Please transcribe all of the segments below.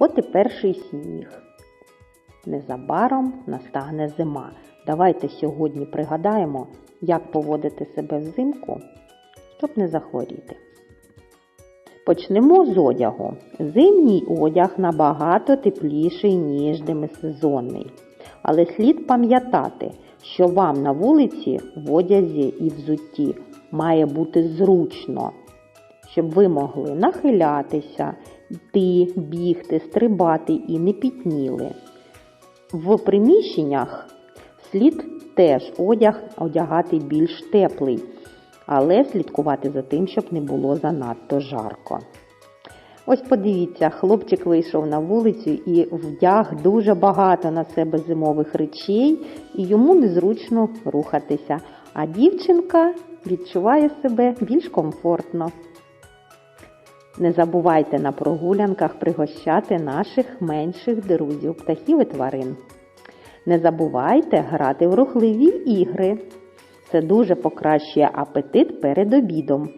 От і перший сніг. Незабаром настане зима. Давайте сьогодні пригадаємо, як поводити себе взимку, щоб не захворіти. Почнемо з одягу. Зимній одяг набагато тепліший, ніж демисезонний. Але слід пам'ятати, що вам на вулиці в одязі і взутті має бути зручно, щоб ви могли нахилятися, йти, бігти, стрибати і не пітніли. В приміщеннях слід теж одяг одягати більш теплий, але слідкувати за тим, щоб не було занадто жарко. Ось подивіться, хлопчик вийшов на вулицю і вдяг дуже багато на себе зимових речей, і йому незручно рухатися. А дівчинка відчуває себе більш комфортно. Не забувайте на прогулянках пригощати наших менших друзів, птахів і тварин. Не забувайте грати в рухливі ігри. Це дуже покращує апетит перед обідом.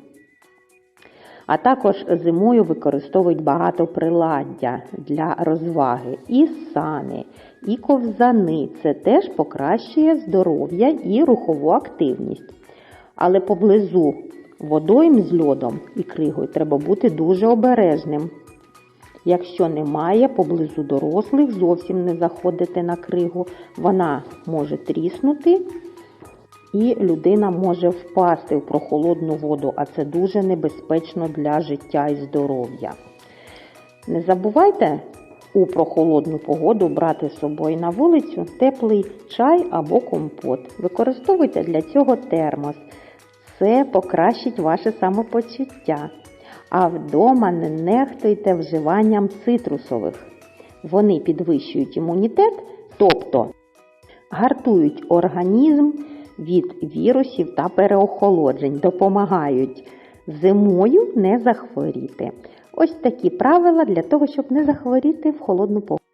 А також зимою використовують багато приладдя для розваги. І сани, і ковзани. Це теж покращує здоров'я і рухову активність. Але поблизу водойм з льодом і кригою треба бути дуже обережним. Якщо немає поблизу дорослих, зовсім не заходити на кригу, вона може тріснути і людина може впасти в прохолодну воду, а це дуже небезпечно для життя і здоров'я. Не забувайте у прохолодну погоду брати з собою на вулицю теплий чай або компот. Використовуйте для цього термос. Це покращить ваше самопочуття. А вдома не нехтуйте вживанням цитрусових. Вони підвищують імунітет, тобто гартують організм від вірусів та переохолоджень, допомагають зимою не захворіти. Ось такі правила для того, щоб не захворіти в холодну погоду.